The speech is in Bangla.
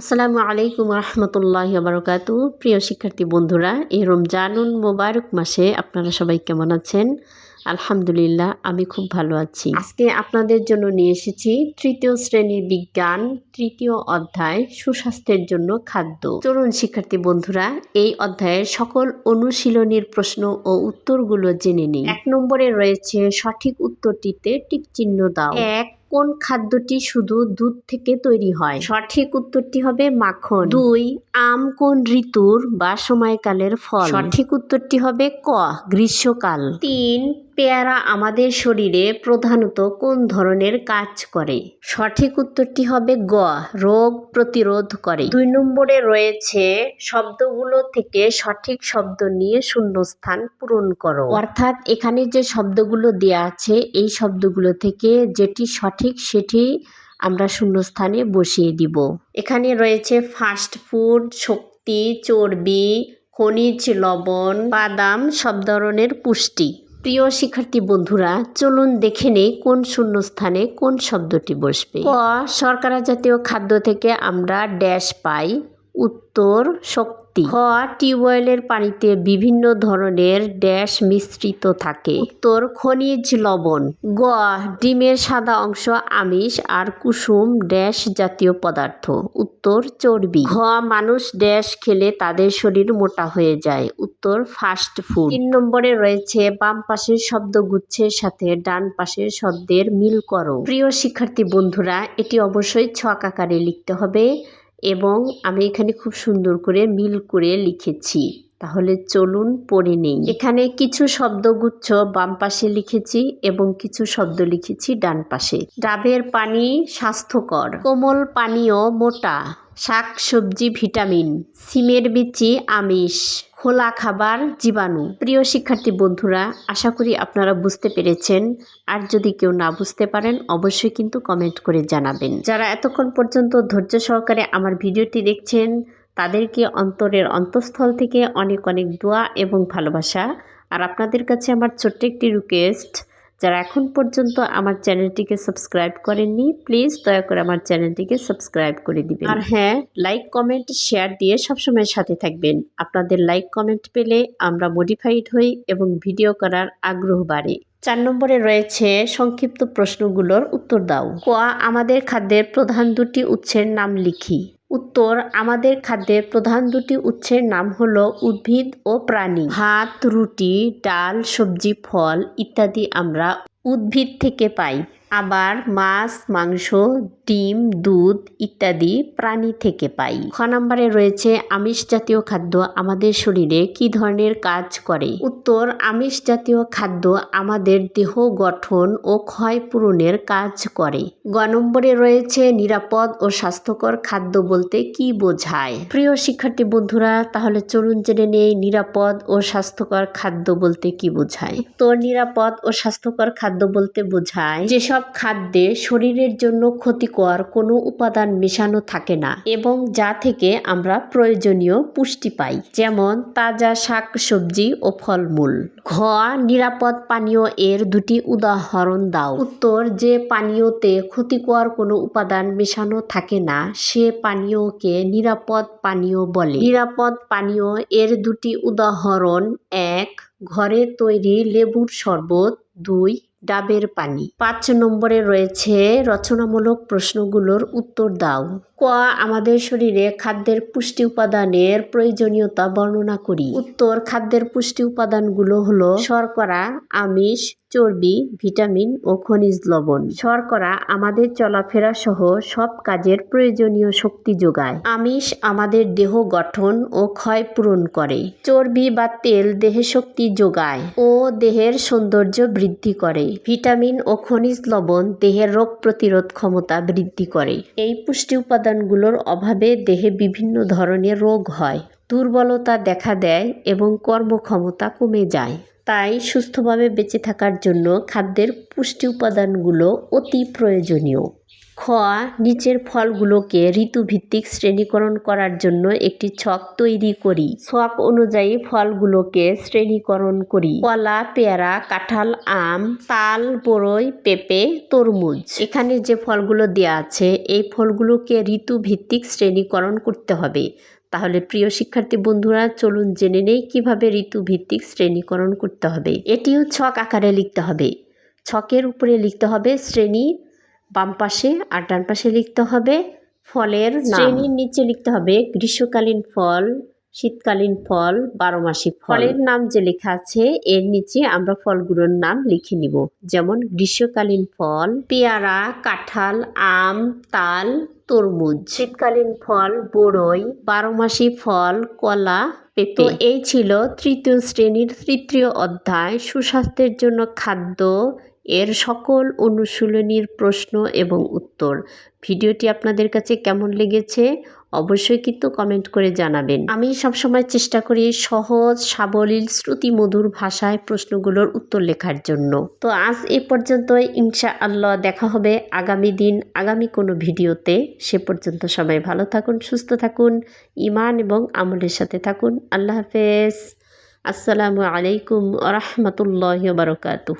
আসসালামু আলাইকুম রহমতুল্লাহ বারকাতু। প্রিয় শিক্ষার্থী বন্ধুরা, এই রমজানুল মোবারক মাসে আপনারা সবাই কেমন আছেন? আলহামদুলিল্লাহ, আমি খুব ভালো আছি। আজকে আপনাদের জন্য নিয়ে এসেছি তৃতীয় শ্রেণির বিজ্ঞান, তৃতীয় অধ্যায়, সুস্বাস্থ্যের জন্য খাদ্য। চলুন শিক্ষার্থী বন্ধুরা, এই অধ্যায়ের সকল অনুশীলনীর প্রশ্ন ও উত্তরগুলো জেনে নিই। এক নম্বরে রয়েছে সঠিক উত্তরটিতে টিক চিহ্ন দাও। এক কোন খাদ্যটি শুধু দুধ থেকে তৈরি হয়? সঠিক উত্তরটি হবে মাখন। দুই আম কোন ঋতুর বা সময়কালের ফল? সঠিক উত্তরটি হবে ক গ্রীষ্মকাল। তিন পেয়ারা আমাদের শরীরে প্রধানত কোন ধরনের কাজ করে? সঠিক উত্তরটি হবে গ, রোগ প্রতিরোধ করে। দুই নম্বরে রয়েছে শব্দগুলো থেকে সঠিক শব্দ নিয়ে শূন্যস্থান পূরণ করো। অর্থাৎ এখানে যে শব্দগুলো দেয়া আছে, এই শব্দগুলো থেকে যেটি সঠিক সেটি আমরা শূন্যস্থানে বসিয়ে দিব। এখানে রয়েছে ফাস্ট ফুড, শক্তি, চর্বি, খনিজ লবণ, বাদাম সব ধরনের পুষ্টি। প্রিয় শিক্ষার্থী বন্ধুরা, চলুন দেখে নেই কোন শূন্যস্থানে কোন শব্দটি বসবে। ক শর্করা জাতীয় খাদ্য থেকে আমরা ড্যাশ পাই। উত্তর, শক্তি খ টিউবওয়েলের পানিতে বিভিন্ন ধরনের ড্যাশ মিশ্রিত থাকে। উত্তর, খনিজ লবণ। গ ডিমের সাদা অংশ, আমিষ আর কুসুম ড্যাশ জাতীয় পদার্থ। উত্তর, চর্বি। ঘ, মানুষ ড্যাশ খেলে তাদের শরীর মোটা হয়ে যায়। উত্তর, ফাস্ট ফুড। তিন নম্বরে রয়েছে, বাম পাশের শব্দগুচ্ছের সাথে ডান পাশের শব্দের মিল করো। প্রিয় শিক্ষার্থী বন্ধুরা, এটি অবশ্যই ছক আকারে লিখতে হবে। এবং আমি এখানে খুব সুন্দর করে মিল করে লিখেছি। তাহলে চলুন পড়ে নেই। এখানে কিছু শব্দগুচ্ছ বাম পাশে লিখেছি এবং কিছু শব্দ লিখেছি ডান পাশে। ডাবের পানি স্বাস্থ্যকর। কোমল পানীয় মোটা। শাক, সবজি, ভিটামিন। সিমের বিচি, আমিষ। খোলা খাবার জীবাণু। প্রিয় শিক্ষার্থী বন্ধুরা, আশা করি আপনারা বুঝতে পেরেছেন। আর যদি কেউ না বুঝতে পারেন, অবশ্যই কিন্তু কমেন্ট করে জানাবেন। যারা এতক্ষণ পর্যন্ত ধৈর্য সহকারে আমার ভিডিওটি দেখছেন, তাদেরকে অন্তরের অন্তঃস্থল থেকে অনেক অনেক দোয়া এবং ভালোবাসা। আর আপনাদের কাছে আমার ছোট্ট একটি রিকোয়েস্ট যারা এখন পর্যন্ত আমার চ্যানেলটিকে সাবস্ক্রাইব করেননি, প্লিজ দয়া করে আমার চ্যানেলটিকে সাবস্ক্রাইব করে দিবেন। আর হ্যাঁ লাইক, কমেন্ট, শেয়ার দিয়ে সবসময় সাথে থাকবেন। আপনাদের লাইক, কমেন্ট পেলে আমরা মডিফাইড হই এবং ভিডিও করার আগ্রহ বাড়ে। চার নম্বরে রয়েছে সংক্ষিপ্ত প্রশ্নগুলোর উত্তর দাও। ক, আমাদের খাদ্যের প্রধান দুটি উৎসের নাম লিখি। উত্তর, আমাদের খাদ্যের প্রধান দুটি উৎসের নাম হলো উদ্ভিদ ও প্রাণী। ভাত, রুটি, ডাল, সবজি, ফল ইত্যাদি আমরা উদ্ভিদ থেকে পাই। আবার মাছ, মাংস, ডিম, দুধ ইত্যাদি প্রাণী থেকে পাই। খ নম্বরে রয়েছে আমিষ জাতীয় খাদ্য আমাদের শরীরে কি ধরনের কাজ করে? উত্তর, আমিষ জাতীয় খাদ্য আমাদের দেহ গঠন ও ক্ষয় পূরণের কাজ করে। গ নম্বরে রয়েছে নিরাপদ ও স্বাস্থ্যকর খাদ্য বলতে কি বোঝায়? প্রিয় শিক্ষার্থী বন্ধুরা, তাহলে চলুন জেনে নেই নিরাপদ ও স্বাস্থ্যকর খাদ্য বলতে কি বোঝায়। তো নিরাপদ ও স্বাস্থ্যকর খাদ্য বলতে বোঝায় যেসব খাদ্যে শরীরের জন্য ক্ষতিকর কোনো উপাদান মেশানো থাকে না এবং যা থেকে আমরা প্রয়োজনীয় পুষ্টি পাই, যেমন তাজা শাক সবজি ও ফলমূল। ঘ নিরাপদ পানীয় এর দুটি উদাহরণ দাও। উত্তর, যে পানীয়তে ক্ষতিকর কোনো উপাদান মেশানো থাকে না, সে পানীয়কে নিরাপদ পানীয় বলে। নিরাপদ পানীয় এর দুটি উদাহরণ, এক, ঘরে তৈরি লেবুর শরবত, দুই ডাবের পানি। পাঁচ নম্বরে রয়েছে রচনামূলক প্রশ্নগুলোর উত্তর দাও। ক আমাদের শরীরে খাদ্যের পুষ্টি উপাদানের প্রয়োজনীয়তা বর্ণনা করি। উত্তর খাদ্যের পুষ্টি উপাদানগুলো হলো শর্করা, আমিষ, চর্বি, ভিটামিন ও খনিজ লবণ। শর্করা আমাদের চলাফেরা সহ সব কাজের প্রয়োজনীয় শক্তি যোগায়। আমিষ আমাদের দেহ গঠন ও ক্ষয় পূরণ করে। চর্বি বা তেল দেহে শক্তি যোগায় ও দেহের সৌন্দর্য বৃদ্ধি করে। ভিটামিন ও খনিজ লবণ দেহের রোগ প্রতিরোধ ক্ষমতা বৃদ্ধি করে। এই পুষ্টি উপাদানগুলোর অভাবে দেহে বিভিন্ন ধরনের রোগ হয়। দুর্বলতা দেখা দেয় এবং কর্মক্ষমতা কমে যায়। তাই সুস্থভাবে বেঁচে থাকার জন্য খাদ্যের পুষ্টি উপাদানগুলো অতি প্রয়োজনীয়। খ নিচের ফলগুলোকে ঋতুভিত্তিক শ্রেণীকরণ করার জন্য একটি ছক তৈরি করি। ছক অনুযায়ী ফলগুলোকে শ্রেণীকরণ করি। কলা, পেয়ারা, কাঁঠাল, আম, তাল, বরই, পেঁপে, তরমুজ। এখানে যে ফলগুলো দেওয়া আছে, এই ফলগুলোকে ঋতুভিত্তিক শ্রেণীকরণ করতে হবে। তাহলে প্রিয় শিক্ষার্থী বন্ধুরা, চলুন জেনে নেই কীভাবে ঋতুভিত্তিক শ্রেণীকরণ করতে হবে। এটিও ছক আকারে লিখতে হবে। ছকের উপরে লিখতে হবে শ্রেণি বাম পাশে আর ডান পাশে লিখতে হবে ফলের শ্রেণির নিচে লিখতে হবে গ্রীষ্মকালীন ফল শীতকালীন ফল বারো মাসিক ফলের নাম যে লেখা আছে এর নিচে আমরা ফলগুলোর নাম লিখে নিব। যেমন গ্রীষ্মকালীন ফল পেয়ারা কাঁঠাল আম তাল তরমুজ। শীতকালীন ফল বড়ই। বারো মাসি ফল কলা পেঁপে। এই ছিল তৃতীয় শ্রেণির তৃতীয় অধ্যায়। সুস্বাস্থ্যের জন্য খাদ্য এর সকল অনুশীলনীর প্রশ্ন এবং উত্তর। ভিডিওটি আপনাদের কাছে কেমন লেগেছে? অবশ্যই কিন্তু কমেন্ট করে জানাবেন। আমি সবসময় চেষ্টা করি সহজ, সাবলীল শ্রুতি মধুর ভাষায় প্রশ্নগুলোর উত্তর লেখার জন্য। তো আজ এ পর্যন্তই। ইনশা আল্লাহ দেখা হবে আগামী দিন, আগামী কোনো ভিডিওতে। সে পর্যন্ত সবাই ভালো থাকুন, সুস্থ থাকুন ইমান এবং আমলের সাথে থাকুন। আল্লাহ হাফেজ। আসসালামু আলাইকুম রহমতুল্লাহ বারকাতু